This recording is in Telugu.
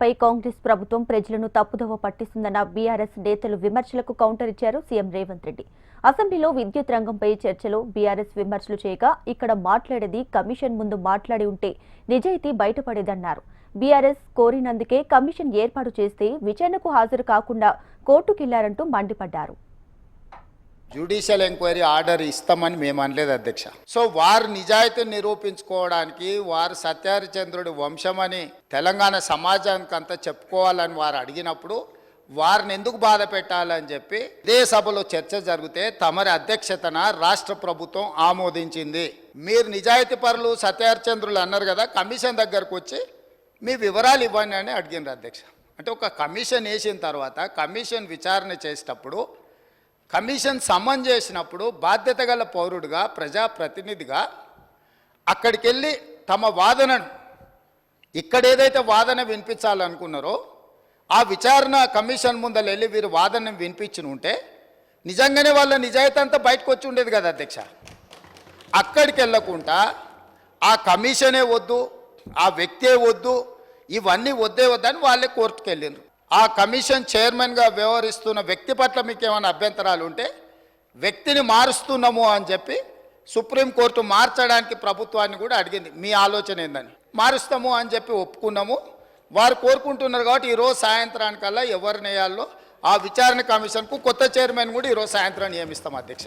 పై కాంగ్రెస్ ప్రభుత్వం ప్రజలను తప్పుదోవ పట్టిస్తుందన్న బీఆర్ఎస్ నేతలు విమర్శలకు కౌంటర్ ఇచ్చారు సీఎం రేవంత్ రెడ్డి. అసెంబ్లీలో విద్యుత్ రంగంపై చర్చలో బీఆర్ఎస్ విమర్శలు చేయగా ఇక్కడ మాట్లాడేది కమిషన్ ముందు మాట్లాడి ఉంటే నిజాయితీ బయటపడేదన్నారు. బీఆర్ఎస్ కోరినందుకే కమిషన్ ఏర్పాటు చేస్తే విచారణకు హాజరు కాకుండా కోర్టుకెళ్ళారంటూ మండిపడ్డారు. జ్యుడిషియల్ ఎంక్వైరీ ఆర్డర్ ఇస్తామని మేము అనలేదు అధ్యక్ష. సో వారు నిజాయితీని నిరూపించుకోవడానికి వారు సత్యహరిచంద్రుడి వంశమని తెలంగాణ సమాజానికి అంతా చెప్పుకోవాలని వారు అడిగినప్పుడు వారిని ఎందుకు బాధ పెట్టాలని చెప్పి ఇదే సభలో చర్చ జరిగితే తమరి అధ్యక్షతన రాష్ట్ర ప్రభుత్వం ఆమోదించింది. మీరు నిజాయితీ పరులు సత్యహరిచంద్రులు అన్నారు కదా కమిషన్ దగ్గరకు వచ్చి మీ వివరాలు ఇవ్వండి అని అడిగినారు అధ్యక్ష. అంటే ఒక కమిషన్ వేసిన తర్వాత కమిషన్ విచారణ చేసేటప్పుడు కమిషన్ సమన్ చేసినప్పుడు బాధ్యత గల పౌరుడిగా ప్రజాప్రతినిధిగా అక్కడికి వెళ్ళి తమ వాదనను ఇక్కడ ఏదైతే వాదన వినిపించాలనుకున్నారో ఆ విచారణ కమిషన్ ముందర వెళ్ళి వీరు వాదన వినిపించిన ఉంటే నిజంగానే వాళ్ళ నిజాయితీ అంతా బయటకు వచ్చి ఉండేది కదా అధ్యక్ష. అక్కడికి వెళ్ళకుండా ఆ కమిషనే వద్దు ఆ వ్యక్తే వద్దు ఇవన్నీ వద్దే వద్దని వాళ్ళే కోర్టుకు వెళ్ళిండ్రు ఆ కమిషన్ చైర్మన్గా వ్యవహరిస్తున్న వ్యక్తి పట్ల మీకు ఏమైనా అభ్యంతరాలు ఉంటే వ్యక్తిని మారుస్తున్నాము అని చెప్పి సుప్రీంకోర్టు మార్చడానికి ప్రభుత్వాన్ని కూడా అడిగింది. మీ ఆలోచన ఏందని? మారుస్తాము అని చెప్పి ఒప్పుకున్నాము. వారు కోరుకుంటున్నారు కాబట్టి ఈరోజు సాయంత్రానికల్లా ఎవరిని వేయాలో ఆ విచారణ కమిషన్కు కొత్త చైర్మన్ కూడా ఈరోజు సాయంత్రం నియమిస్తాం అధ్యక్ష.